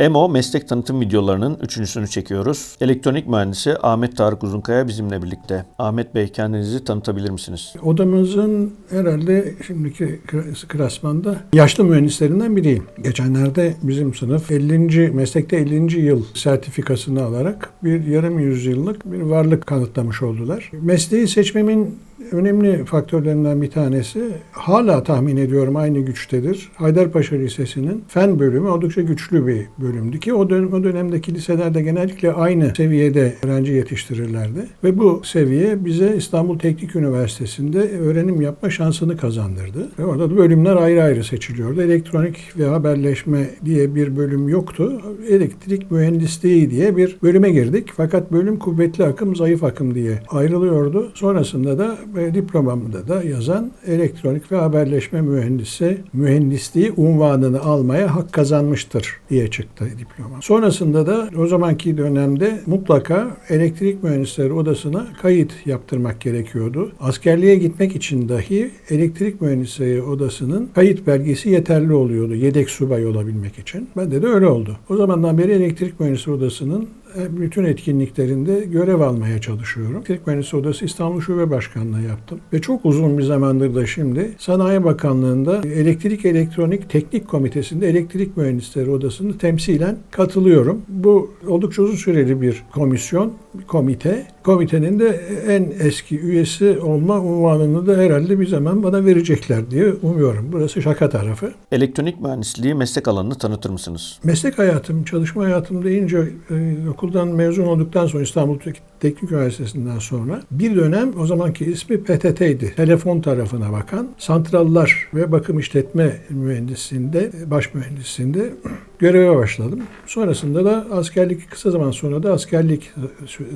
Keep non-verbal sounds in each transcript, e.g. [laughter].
EMO meslek tanıtım videolarının üçüncüsünü çekiyoruz. Elektronik mühendisi Ahmet Tarık Uzunkaya bizimle birlikte. Ahmet Bey kendinizi tanıtabilir misiniz? Odamızın herhalde şimdiki klasmanda yaşlı mühendislerinden biriyim. Geçenlerde bizim sınıf 50. meslekte 50. yıl sertifikasını alarak bir yarım yüzyıllık bir varlık kanıtlamış oldular. Mesleği seçmemin önemli faktörlerinden bir tanesi hala tahmin ediyorum aynı güçtedir. Haydarpaşa Lisesi'nin fen bölümü oldukça güçlü bir bölümdü ki o, dönem, o dönemdeki liselerde genellikle aynı seviyede öğrenci yetiştirirlerdi. Ve bu seviye bize İstanbul Teknik Üniversitesi'nde öğrenim yapma şansını kazandırdı. Ve orada da bölümler ayrı ayrı seçiliyordu. Elektronik ve haberleşme diye bir bölüm yoktu. Elektrik mühendisliği diye bir bölüme girdik. Fakat bölüm kuvvetli akım, zayıf akım diye ayrılıyordu. Sonrasında da ve diplomamda da yazan elektronik ve haberleşme mühendisi mühendisliği unvanını almaya hak kazanmıştır diye çıktı diploma. Sonrasında da o zamanki dönemde mutlaka elektrik mühendisleri odasına kayıt yaptırmak gerekiyordu. Askerliğe gitmek için dahi elektrik mühendisleri odasının kayıt belgesi yeterli oluyordu yedek subay olabilmek için. Bende de öyle oldu. O zamandan beri elektrik mühendisleri odasının bütün etkinliklerinde görev almaya çalışıyorum. Elektrik Mühendisleri Odası İstanbul Şube Başkanlığı yaptım. Ve çok uzun bir zamandır da şimdi Sanayi Bakanlığı'nda Elektrik Elektronik Teknik Komitesi'nde Elektrik Mühendisleri Odası'nı temsilen katılıyorum. Bu oldukça uzun süreli bir komisyon, komite. Komitenin de en eski üyesi olma unvanını da herhalde bir zaman bana verecekler diye umuyorum. Burası şaka tarafı. Elektronik mühendisliği meslek alanını tanıtır mısınız? Meslek hayatım, çalışma hayatım deyince e, okuldan mezun olduktan sonra İstanbul Teknik Üniversitesi'nden sonra bir dönem o zamanki ismi PTT'ydi. Telefon tarafına bakan santrallar ve bakım işletme mühendisliğinde, baş mühendisliğinde [clears throat] göreve başladım. Sonrasında da askerlik kısa zaman sonra da askerlik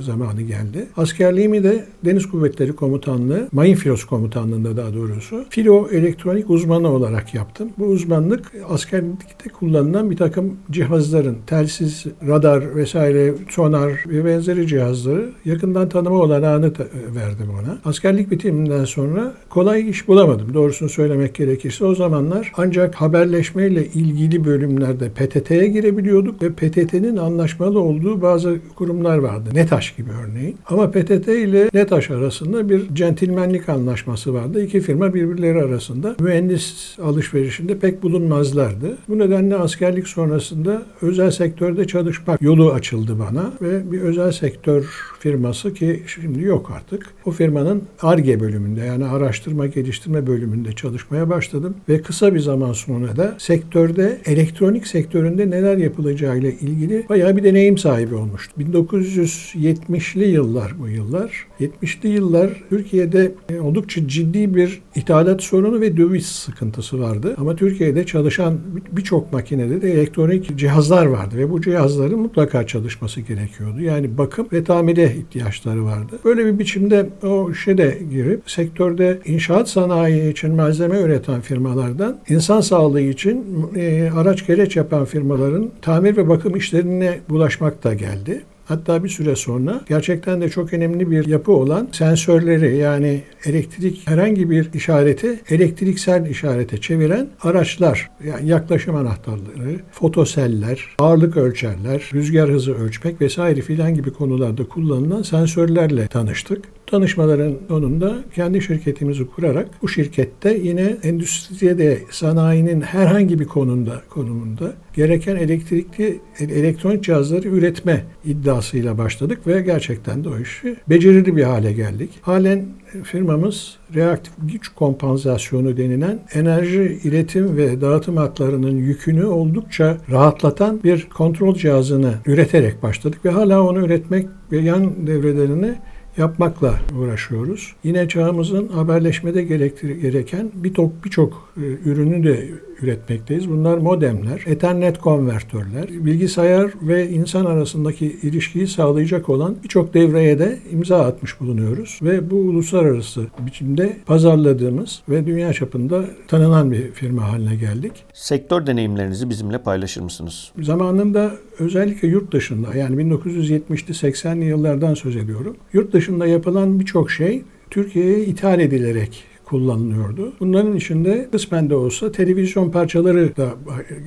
zamanı geldi. Askerliğimi de Deniz Kuvvetleri Komutanlığı, Mayın Filosu Komutanlığı'nda daha doğrusu filo elektronik uzmanı olarak yaptım. Bu uzmanlık askerlikte kullanılan bir takım cihazların, telsiz, radar vesaire, sonar ve benzeri cihazları yakından tanıma olanağını verdim ona. Askerlik bitiminden sonra kolay iş bulamadım. Doğrusunu söylemek gerekirse o zamanlar ancak haberleşmeyle ilgili bölümlerde PTT'ye girebiliyorduk ve PTT'nin anlaşmalı olduğu bazı kurumlar vardı. NETAŞ gibi örneğin. Ama PTT ile NETAŞ arasında bir centilmenlik anlaşması vardı. İki firma birbirleri arasında mühendis alışverişinde pek bulunmazlardı. Bu nedenle askerlik sonrasında özel sektörde çalışmak yolu açıldı bana ve bir özel sektör firması ki şimdi yok artık. O firmanın ARGE bölümünde yani araştırma geliştirme bölümünde çalışmaya başladım ve kısa bir zaman sonra da sektörde elektronik sektöründe neler yapılacağıyla ilgili bayağı bir deneyim sahibi olmuştum. 1970'li yıllar bu yıllar. 70'li yıllar Türkiye'de oldukça ciddi bir ithalat sorunu ve döviz sıkıntısı vardı. Ama Türkiye'de çalışan birçok makinede de elektronik cihazlar vardı ve bu cihazların mutlaka çalışması gerekiyordu. Yani bakım ve tamire ihtiyaçları vardı. Böyle bir biçimde o işe de girip sektörde inşaat sanayi için malzeme üreten firmalardan insan sağlığı için e, araç gereç yapan firmaların tamir ve bakım işlerine bulaşmak da geldi. Hatta bir süre sonra gerçekten de çok önemli bir yapı olan sensörleri yani elektrik herhangi bir işareti elektriksel işarete çeviren araçlar yani yaklaşım anahtarları, fotoseller, ağırlık ölçerler, rüzgar hızı ölçmek vesaire filan gibi konularda kullanılan sensörlerle tanıştık. Tanışmaların sonunda kendi şirketimizi kurarak bu şirkette yine endüstriye de sanayinin herhangi bir konumda konumunda gereken elektrikli elektronik cihazları üretme iddiasıyla başladık ve gerçekten de o işi becerili bir hale geldik. Halen firmamız reaktif güç kompansasyonu denilen enerji iletim ve dağıtım hatlarının yükünü oldukça rahatlatan bir kontrol cihazını üreterek başladık ve hala onu üretmek ve yan devrelerini yapmakla uğraşıyoruz. Yine çağımızın haberleşmede gereken birçok birçok ürünü de üretmekteyiz. Bunlar modemler, Ethernet konvertörler, bilgisayar ve insan arasındaki ilişkiyi sağlayacak olan birçok devreye de imza atmış bulunuyoruz. Ve bu uluslararası biçimde pazarladığımız ve dünya çapında tanınan bir firma haline geldik. Sektör deneyimlerinizi bizimle paylaşır mısınız? Zamanında özellikle yurt dışında yani 1970'li 80'li yıllardan söz ediyorum. Yurt dışında yapılan birçok şey Türkiye'ye ithal edilerek kullanılıyordu. Bunların içinde kısmen de olsa televizyon parçaları da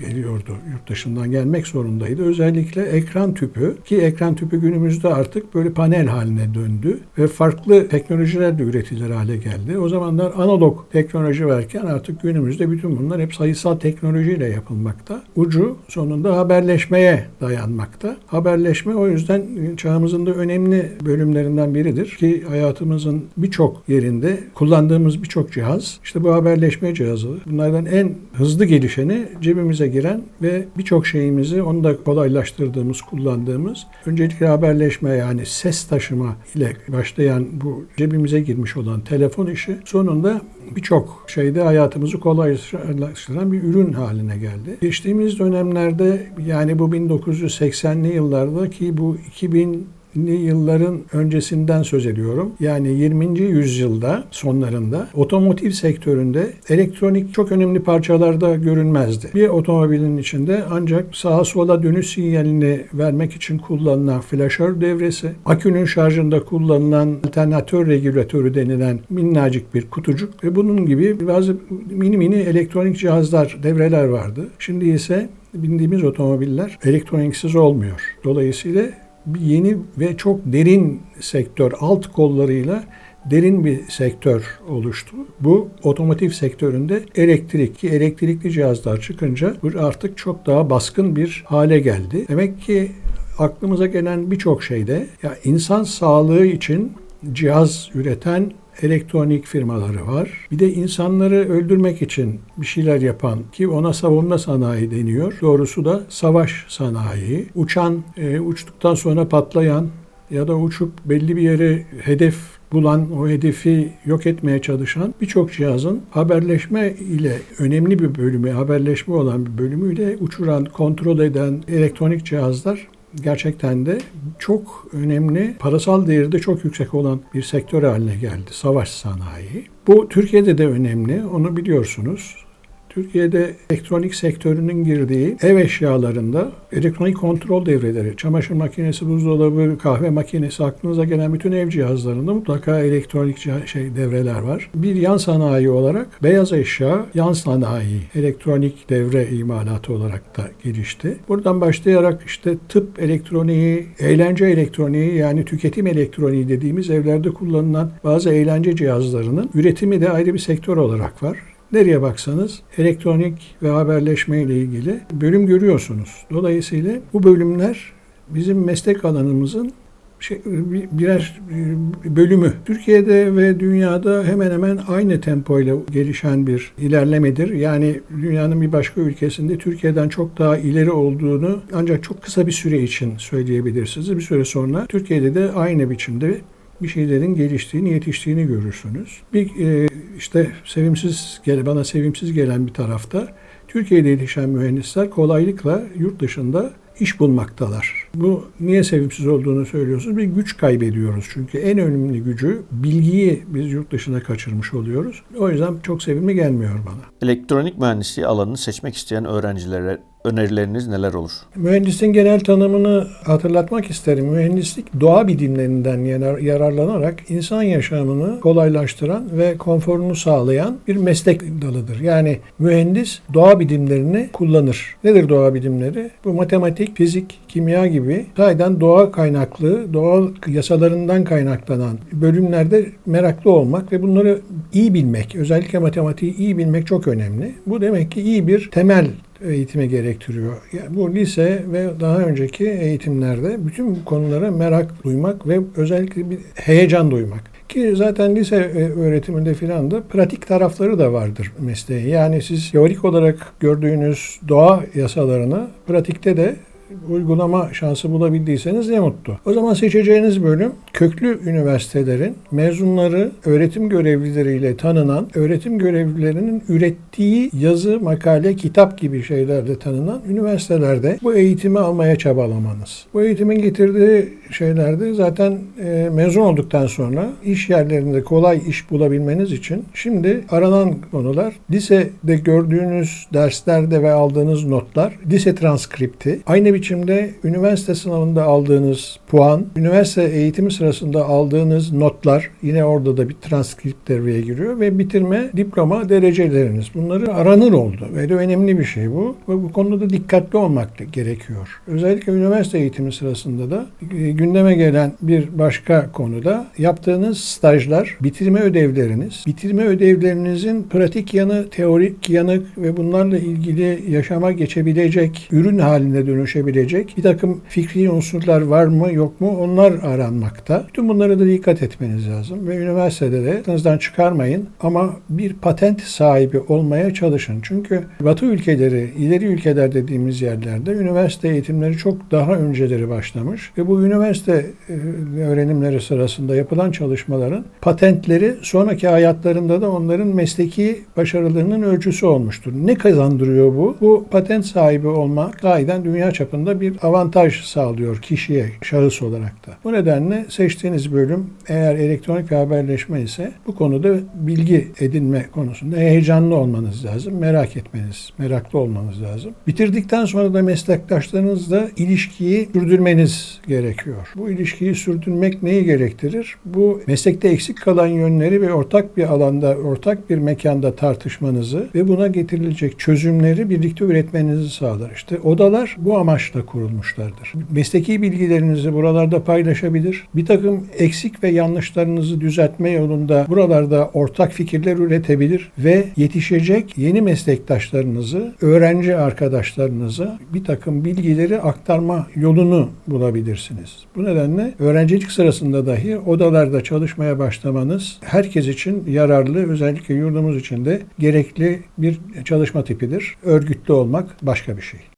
geliyordu. Yurt dışından gelmek zorundaydı. Özellikle ekran tüpü ki ekran tüpü günümüzde artık böyle panel haline döndü ve farklı teknolojiler de üretilir hale geldi. O zamanlar analog teknoloji varken artık günümüzde bütün bunlar hep sayısal teknolojiyle yapılmakta. Ucu sonunda haberleşmeye dayanmakta. Haberleşme o yüzden çağımızın da önemli bölümlerinden biridir ki hayatımızın birçok yerinde kullandığımız birçok cihaz işte bu haberleşme cihazı. Bunlardan en hızlı gelişeni cebimize giren ve birçok şeyimizi onu da kolaylaştırdığımız, kullandığımız öncelikle haberleşme yani ses taşıma ile başlayan bu cebimize girmiş olan telefon işi sonunda birçok şeyde hayatımızı kolaylaştıran bir ürün haline geldi. Geçtiğimiz dönemlerde yani bu 1980'li yıllarda ki bu 2000 yılların öncesinden söz ediyorum. Yani 20. yüzyılda sonlarında otomotiv sektöründe elektronik çok önemli parçalarda görünmezdi. Bir otomobilin içinde ancak sağa sola dönüş sinyalini vermek için kullanılan flaşör devresi, akünün şarjında kullanılan alternatör regülatörü denilen minnacık bir kutucuk ve bunun gibi bazı mini mini elektronik cihazlar, devreler vardı. Şimdi ise bindiğimiz otomobiller elektroniksiz olmuyor. Dolayısıyla yeni ve çok derin sektör alt kollarıyla derin bir sektör oluştu. Bu otomotiv sektöründe elektrik ki elektrikli cihazlar çıkınca bu artık çok daha baskın bir hale geldi. Demek ki aklımıza gelen birçok şeyde ya insan sağlığı için cihaz üreten elektronik firmaları var. Bir de insanları öldürmek için bir şeyler yapan ki ona savunma sanayi deniyor. Doğrusu da savaş sanayi. Uçan, e, uçtuktan sonra patlayan ya da uçup belli bir yere hedef bulan, o hedefi yok etmeye çalışan birçok cihazın haberleşme ile önemli bir bölümü, haberleşme olan bir bölümüyle uçuran, kontrol eden elektronik cihazlar gerçekten de çok önemli, parasal değeri de çok yüksek olan bir sektör haline geldi. Savaş sanayi. Bu Türkiye'de de önemli, onu biliyorsunuz. Türkiye'de elektronik sektörünün girdiği ev eşyalarında elektronik kontrol devreleri, çamaşır makinesi, buzdolabı, kahve makinesi aklınıza gelen bütün ev cihazlarında mutlaka elektronik şey devreler var. Bir yan sanayi olarak beyaz eşya yan sanayi elektronik devre imalatı olarak da gelişti. Buradan başlayarak işte tıp elektroniği, eğlence elektroniği yani tüketim elektroniği dediğimiz evlerde kullanılan bazı eğlence cihazlarının üretimi de ayrı bir sektör olarak var. Nereye baksanız elektronik ve haberleşme ile ilgili bölüm görüyorsunuz. Dolayısıyla bu bölümler bizim meslek alanımızın şey, birer bölümü. Türkiye'de ve dünyada hemen hemen aynı tempoyla gelişen bir ilerlemedir. Yani dünyanın bir başka ülkesinde Türkiye'den çok daha ileri olduğunu ancak çok kısa bir süre için söyleyebilirsiniz. Bir süre sonra Türkiye'de de aynı biçimde bir şeylerin geliştiğini, yetiştiğini görürsünüz. Bir e, işte sevimsiz gele bana sevimsiz gelen bir tarafta Türkiye'de yetişen mühendisler kolaylıkla yurt dışında iş bulmaktalar. Bu niye sevimsiz olduğunu söylüyorsunuz. Bir güç kaybediyoruz. Çünkü en önemli gücü bilgiyi biz yurt dışına kaçırmış oluyoruz. O yüzden çok sevimli gelmiyor bana. Elektronik mühendisliği alanını seçmek isteyen öğrencilere önerileriniz neler olur? Mühendisliğin genel tanımını hatırlatmak isterim. Mühendislik doğa bilimlerinden yararlanarak insan yaşamını kolaylaştıran ve konforunu sağlayan bir meslek dalıdır. Yani mühendis doğa bilimlerini kullanır. Nedir doğa bilimleri? Bu matematik, fizik, kimya gibi sayeden doğa kaynaklı, doğal yasalarından kaynaklanan bölümlerde meraklı olmak ve bunları iyi bilmek, özellikle matematiği iyi bilmek çok önemli. Bu demek ki iyi bir temel eğitime gerektiriyor. Yani bu lise ve daha önceki eğitimlerde bütün bu konulara merak duymak ve özellikle bir heyecan duymak. Ki zaten lise e, öğretiminde filan da pratik tarafları da vardır mesleği. Yani siz teorik olarak gördüğünüz doğa yasalarını pratikte de uygulama şansı bulabildiyseniz ne mutlu. O zaman seçeceğiniz bölüm köklü üniversitelerin mezunları öğretim görevlileriyle tanınan, öğretim görevlilerinin ürettiği yazı, makale, kitap gibi şeylerle tanınan üniversitelerde bu eğitimi almaya çabalamanız. Bu eğitimin getirdiği şeylerde zaten e, mezun olduktan sonra iş yerlerinde kolay iş bulabilmeniz için şimdi aranan konular lisede gördüğünüz derslerde ve aldığınız notlar, lise transkripti, aynı bir biçimde üniversite sınavında aldığınız puan, üniversite eğitimi sırasında aldığınız notlar, yine orada da bir transkript devreye giriyor ve bitirme diploma dereceleriniz. Bunları aranır oldu. Ve de önemli bir şey bu. Ve bu konuda da dikkatli olmak gerekiyor. Özellikle üniversite eğitimi sırasında da e, gündeme gelen bir başka konuda yaptığınız stajlar, bitirme ödevleriniz, bitirme ödevlerinizin pratik yanı, teorik yanı ve bunlarla ilgili yaşama geçebilecek, ürün haline dönüşebilecek bir takım fikri unsurlar var mı yok mu onlar aranmakta. Bütün bunlara da dikkat etmeniz lazım ve üniversitede de aklınızdan çıkarmayın ama bir patent sahibi olmaya çalışın. Çünkü Batı ülkeleri, ileri ülkeler dediğimiz yerlerde üniversite eğitimleri çok daha önceleri başlamış ve bu üniversite e, öğrenimleri sırasında yapılan çalışmaların patentleri sonraki hayatlarında da onların mesleki başarılarının ölçüsü olmuştur. Ne kazandırıyor bu? Bu patent sahibi olmak gayeden dünya çapında bir avantaj sağlıyor kişiye, şahıs olarak da. Bu nedenle seçtiğiniz bölüm eğer elektronik bir haberleşme ise bu konuda bilgi edinme konusunda heyecanlı olmanız lazım, merak etmeniz, meraklı olmanız lazım. Bitirdikten sonra da meslektaşlarınızla ilişkiyi sürdürmeniz gerekiyor. Bu ilişkiyi sürdürmek neyi gerektirir? Bu meslekte eksik kalan yönleri ve ortak bir alanda, ortak bir mekanda tartışmanızı ve buna getirilecek çözümleri birlikte üretmenizi sağlar. İşte odalar bu amaçla kurulmuşlardır. Mesleki bilgilerinizi buralarda paylaşabilir. Bir takım eksik ve yanlışlarınızı düzeltme yolunda buralarda ortak fikirler üretebilir ve yetişecek yeni meslektaşlarınızı, öğrenci arkadaşlarınızı bir takım bilgileri aktarma yolunu bulabilirsiniz. Bu nedenle öğrencilik sırasında dahi odalarda çalışmaya başlamanız herkes için yararlı, özellikle yurdumuz için de gerekli bir çalışma tipidir. Örgütlü olmak başka bir şey.